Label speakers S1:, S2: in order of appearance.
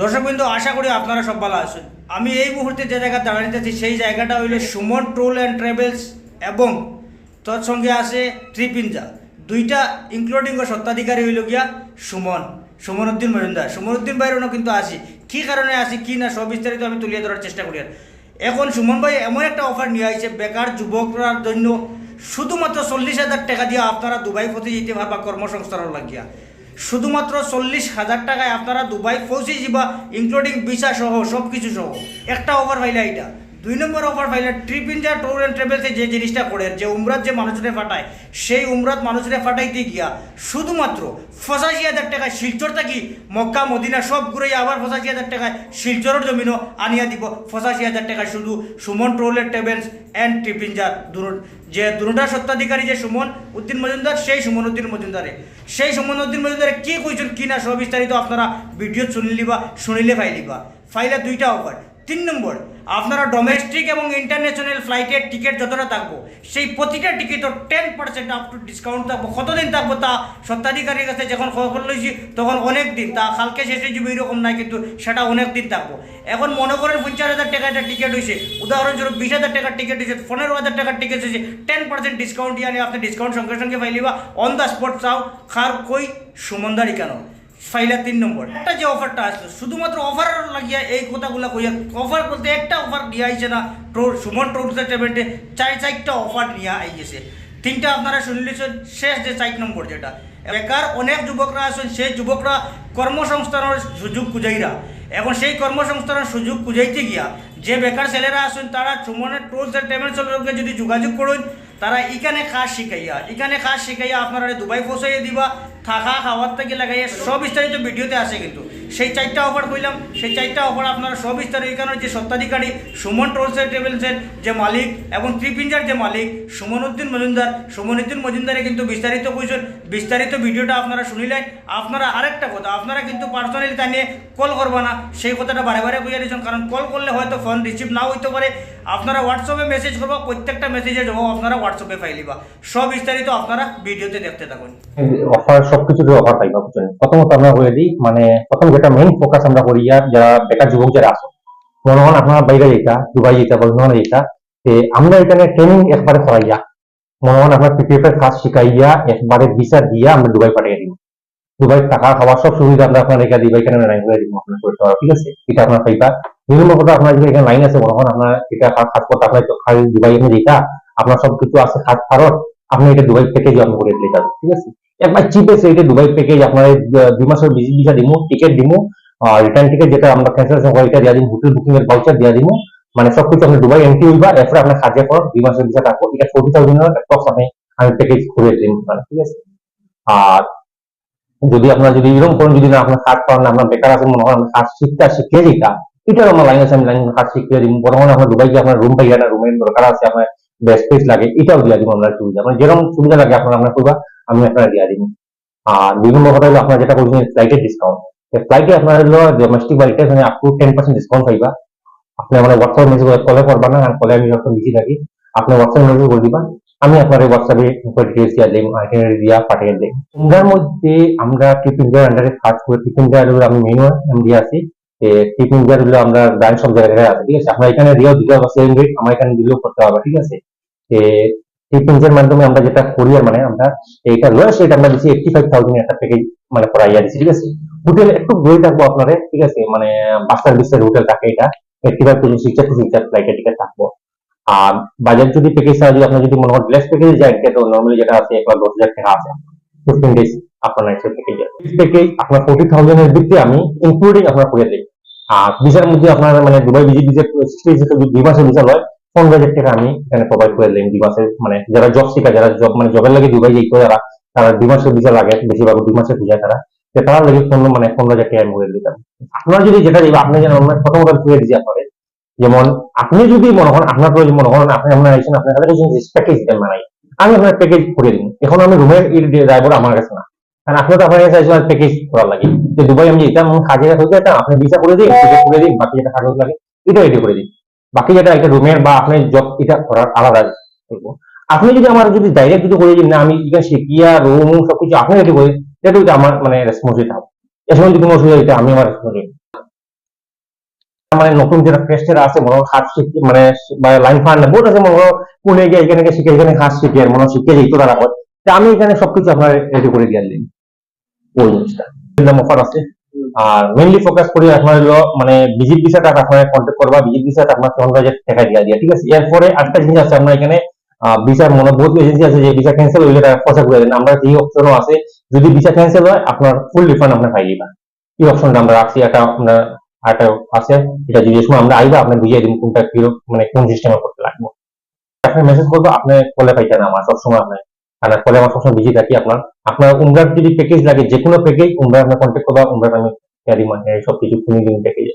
S1: দর্শক বিন্দু আশা করি আপনারা সব ভালো আছেন। আমি এই মুহূর্তে যে জায়গা দাঁড়ানিতে আছি, সেই জায়গাটা হইল সুমন ট্রুল অ্যান্ড ট্রাভেলস এবং তৎসঙ্গে আছে ট্রিপিনজা দুইটা ইনক্লুডিং ও সত্ত্বাধিকারী হইল গিয়া সুমন সুমন উদ্দিন মজুমদার। সুমন উদ্দিন ভাইয়েরও কিন্তু আসি কি কারণে আসি কি না, সব বিস্তারিত আমি তুলিয়ে ধরার চেষ্টা করি। আর। এখন সুমন ভাই এমন একটা অফার নিয়ে আসছে বেকার যুবকরার জন্য। শুধুমাত্র চল্লিশ হাজার টাকা দিয়ে আপনারা দুবাই পথে যেতে পারবা কর্মসংস্থান লাগিয়া। শুধুমাত্র চল্লিশ হাজার টাকায় আপনারা দুবাই পৌঁছে যাবা ইনক্লুডিং ভিসা সহ সব কিছু সহ। একটা ওভার হইলে এটা দুই নম্বর অফার পাইলে ট্রিপ ইন্ডিয়া ট্যুর অ্যান্ড ট্রাভেলসে যে জিনিসটা করে যে উমরাত যে মানুষরে ফাটায়, সেই উমরাত মানুষরে ফাটাইতে গিয়া শুধুমাত্র পঁচাশি হাজার টাকায় শিলচর থাকি, মক্কা, মদিনা সব ঘুরে আবার পঁচাশি হাজার টাকায় শিলচরের জমিনও আনিয়া দিব। পঁচাশি হাজার টাকায় শুধু সুমন ট্রোলের ট্রাভেলস অ্যান্ড ট্রিপ ইন্ডিয়ার দুরুন যে দুরুটার সত্ত্বাধিকারী যে সুমন উদ্দিন মজুমদার, সেই সুমন উদ্দিন মজুমদারে। সেই সুমন উদ্দিন মজুমদারে কি কইছেন কি না সব বিস্তারিত আপনারা ভিডিও শুনলিবা, শুনিলে ফাইলিবা ফাইলে দুইটা অফার তিন নম্বর আপনারা ডোমেস্টিক এবং ইন্টারন্যাশনাল ফ্লাইটের টিকিট যতটা থাকব, সেই প্রতিটা টিকিটও ten percent up to discount থাকব। কতদিন থাকব তা সত্ত্বাধিকারীর কাছে যখন খবর লইছি, তখন অনেক দিন। তা কালকে শেষে যাবে এরকম নাই, কিন্তু সেটা অনেক দিন থাকব। এখন মনে করেন পঞ্চাশ হাজার টাকা একটা টিকিট হয়েছে উদাহরণস্বরূপ বিশ হাজার টাকার টিকিট হয়েছে পনেরো হাজার টাকার টিকিট হয়েছে টেন পার্সেন্ট ডিসকাউন্ট দিয়ে আপনি ডিসকাউন্ট সঙ্গে সঙ্গে পাইলিবা অন দ্য স্পট চাও, খার কই, সুমন্দারি কেন? ফাইলা তিন নম্বর। একটা যে অফারটা আসলো, শুধুমাত্র অফার লাগিয়া এই কথাগুলো কইয়া অফার বলতে একটা অফার দিয়ে আইছে না, টোর সুমন টোর্স টেবেন্টে চার চারটা অফার নিয়ে আইছে। তিনটা আপনারা শুনলেছেন শেষ যে চার নম্বর যেটা। বেকার অনেক যুবকরা আছেন, সেই যুবকরা কর্মসংস্থানের সুযোগ খুঁজাইরা। এখন সেই কর্মসংস্থানের সুযোগ খুঁজাইতে গিয়া, যে বেকার ছেলেরা আছেন, তারা সুমনের অ্যান্ড ট্রাভেলসের লগে যদি যোগাযোগ করুন, তারা এখানে কাজ শিখাইয়া, এখানে কাজ শিখাইয়া আপনারা দুবাই পৌঁছাইয়া দিবা থাকা খাওয়ার থেকে লাগাইয়া সব বিস্তারিত ভিডিওতে আসে কিন্তু সেই চারটা অফার কইলাম, সেই চারটা অফার আপনারা সব বিস্তারিত এখানে যে সত্ত্বাধিকারী সুমন ট্রোলস ট্রাভেলসের যে মালিক এবং ত্রিপিঞ্জার যে মালিক সুমন উদ্দিন মজুমদার, সুমন উদ্দিন মজুমদারে কিন্তু বিস্তারিত কইছেন। বিস্তারিত ভিডিওটা আপনারা শুনিলেন। আপনারা আরেকটা কথা, আপনারা কিন্তু পার্সোনালি তা নিয়ে কল করবা না, সেই কথাটা বারে বারে বুঝে দিয়েছেন, কারণ কল করলে হয়তো ফোন রিসিভ নাও হইতে পারে। আপনারা হোয়াটসঅ্যাপে মেসেজ করবা, প্রত্যেকটা মেসেজের জবাব আপনারা হোয়াটসঅ্যাপে পাইলিবা সব বিস্তারিত আপনারা ভিডিওতে দেখতে থাকুন।
S2: অফার সবকিছু অফার পাইবা প্রথমত আমরা বলে দিই মানে প্রথম যেটা মেইন ফোকাস আমরা করি আর যারা বেকার যুবক যারা আসো মনে হন আপনারা বাইরে যেটা, দুবাই যেটা বর্ধমানে যেটা তে আমরা এখানে ট্রেনিং একবারে করাইয়া মনে হন আপনার পিপিএফ এর কাজ শিখাইয়া একবারে ভিসা দিয়া আমরা দুবাই পাঠিয়ে দিব। দুবাই টাকা খাওয়া সব সুবিধা আমরা আপনার রেখে দিব, এখানে লাইন করে দিব আপনার করতে পারব ঠিক আছে? এটা আপনার পাইবা বিভিন্ন কথা আপনার যদি এখানে লাইন আছে মনে হন আপনার এটা কাজ করতে আপনার খালি দুবাই এনে যেটা, আপনার সব কিছু আছে কাজ ফারত আপনি এটা দুবাই প্যাকেজ আপনি করে দিলে যাবে, ঠিক আছে? একবার চিপেস্ট রেটে দুবাই প্যাকেজ আপনার দুই মাসের ভিসা ভিসা দিমু টিকিট দিমু রিটার্ন টিকিট যেটা আমরা ক্যান্সেলেশন করে এটা দিয়া হোটেল বুকিং এর ভাউচার দিয়া দিমু মানে সবকিছু আপনি দুবাই এন্ট্রি হইবা, এরপরে আপনার কাজে পর দুই মাসের ভিসা থাকব। এটা ফোর্টি থাউজেন্ড টপস আপনি আমি প্যাকেজ করে দিন মানে ঠিক আছে? আর যদি আপনার যদি এরকম করেন যদি না আপনার কাজ করেন আপনার বেকার আছেন, মনে হয় কাজ শিখতে শিখে যেটা এটার আমার লাইন আছে, আমি লাইন কাজ শিখিয়ে দিব বর্তমানে আপনার দুবাই গিয়ে আপনার রুম পাইয়া না রুমের দরকার আছে, আপনার স্পেস লাগে, এটাও দিয়া দিব, আমরা সুবিধা। মানে যেরকম সুবিধা লাগে, আপনার আপনার করবা, আমি আপনারা দিয়া দিব। আর দুই নম্বর কথা হলো, আপনার যেটা বলছেন ফ্লাইটের ডিসকাউন্ট ফ্লাইটে আপনার হলো ডোমেস্টিক বা international up to ten percent discount পাইবা। আপনি আমার হোয়াটসঅ্যাপ মেসেজ কলে করবা না, আর কলে আমি যখন বিজি থাকি। আপনি হোয়াটসঅ্যাপ মেসেজ করে দিবা, আমি আপনার হোয়াটসঅ্যাপে ডিটেলস দিয়া দিই আইটিনারি দিয়া পাঠিয়ে দিই ইন্ডিয়ার মধ্যে আমরা ট্রিপ ইন্ডিয়ার আন্ডারে কাজ করে ট্রিপ ইন্ডিয়ার আমি মেনু এমডি আছি। ট্রিপ ইন্ডিয়ার হলো আমরা ব্রাঞ্চ সব জায়গায় আছে, ঠিক আছে? আপনার এখানে দিয়েও দিতে হবে সেম রেট আমার এখানে দিলেও করতে হবে ঠিক আছে? মাধ্যমে আমরা যেটা করি মানে আমরা এইটা রেট আমরা দিচ্ছি এইটটি ফাইভ থাউজেন্ড একটা প্যাকেজ মানে করাইয়া দিচ্ছি ঠিক আছে? হোটেল একটু বই থাকব আপনাদের, ঠিক আছে? মানে বাস্টার বিস্টার হোটেল থাকে এটা। Eighty five thousand to ticket থাকব। আর বাজার যদি প্যাকেজ যদি আপনি যদি মনে হয় গ্লাস প্যাকেজ যায় এটা তো নর্মালি যেটা আছে এক লাখ দশ হাজার টাকা আছে। ফিফটিন ডেজ আপনার নাইট প্যাকেজ প্যাকেজ আপনার ফোর্টি থাউজেন্ড এর দিকে আমি ইনক্লুডিং আপনার করে দিই আর ভিসার মধ্যে আপনার মানে দুবাই ভিজিট সিক্সটি দুই ভিসা লয়। পনেরো হাজার টাকা আমি এখানে প্রোভাইড করে দিই দুই মানে যারা জব শিখা, যারা জব মানে জবের লাগে দুবাই যাইতো যারা তারা দুই মাসের ভিসা লাগে, বেশিরভাগ দুই মাসের ভিসা তারা। তারা লাগে পনেরো মানে পনেরো হাজার টাকা আমি করে দিতাম আপনার যদি যেটা দিবে আপনি যেন আমরা প্রথম কথা করে দিচ্ছি আপনাদের যেমন, আপনি যদি মনে করেন আপনার প্রয়োজন মনে করেন আপনি আপনার আইসেন আপনার কাছে কিছু প্যাকেজ দিতেন মানাই আমি আপনার প্যাকেজ করে দিন এখন আমি রুমের ড্রাইভার আমার কাছে না। কারণ আপনি তো আপনার কাছে আইসেন প্যাকেজ করার লাগে। যে দুবাই আমি যেতাম কাজে হয়ে যেতাম, আপনি ভিসা করে দিন করে দিন, বাকি যেটা কাগজ লাগে এটা রেডি করে দিন। বাকি যেটা একটা রুমের বা আপনি জব এটা করার আলাদা করব। আপনি যদি আমার যদি ডাইরেক্ট যদি করে দিন না, আমি এখানে শিখিয়া রুম সবকিছু আপনি রেডি করে এটা তো আমার মানে রেসপন্সিবিলিটি হবে এর সময় যদি কোনো অসুবিধা হইতে আমি আমার রেসপন্সিবিলিটি মানে নতুন যারা ফ্রেশ আছে, মনে হাত শিখে মানে বা লাইন ফান্ড বহুত আছে, মনে পুনে গিয়ে এখানে শিখে, এখানে হাত শিখে আর মনে শিখে যেত তারা আমি এখানে সবকিছু আপনার রেডি করে দিয়ে দিন ওই জিনিসটা। অফার আছে। আর মেইনলি ফোকাস করি আপনার হলো মানে ভিজিট ভিসাটা আপনার কন্ট্যাক্ট করবা ভিজিট ভিসাটা আপনার ফোন কাজে টাকা দিয়ে দিয়া, ঠিক আছে? এরপরে আরেকটা জিনিস আছে, আমরা এখানে ভিসার মনে বহুত এজেন্সি আছে যে ভিসা ক্যান্সেল হইলে টাকা পয়সা করে দেন। আমরা এই অপশনও আছে, যদি ভিসা ক্যান্সেল হয়, আপনার ফুল রিফান্ড আপনার পাই দিবা। এই অপশনটা আমরা রাখছি, একটা আপনার একটা আছে, এটা যদি সময় আমরা আইবা আপনি বুঝিয়ে দিন কোনটা কি মানে কোন সিস্টেমে করতে লাগবে। আপনি মেসেজ করব, আপনি কলে পাইতেন আমার, সবসময় আপনার। কারণ কলে আমার সবসময় বিজি থাকি আপনার। আপনার উমরার যদি প্যাকেজ লাগে যে কোনো প্যাকেজ উমরা আপনার কন্ট্যাক্ট করবা, উমরার আমি সবকিছু দিন প্যাকেজে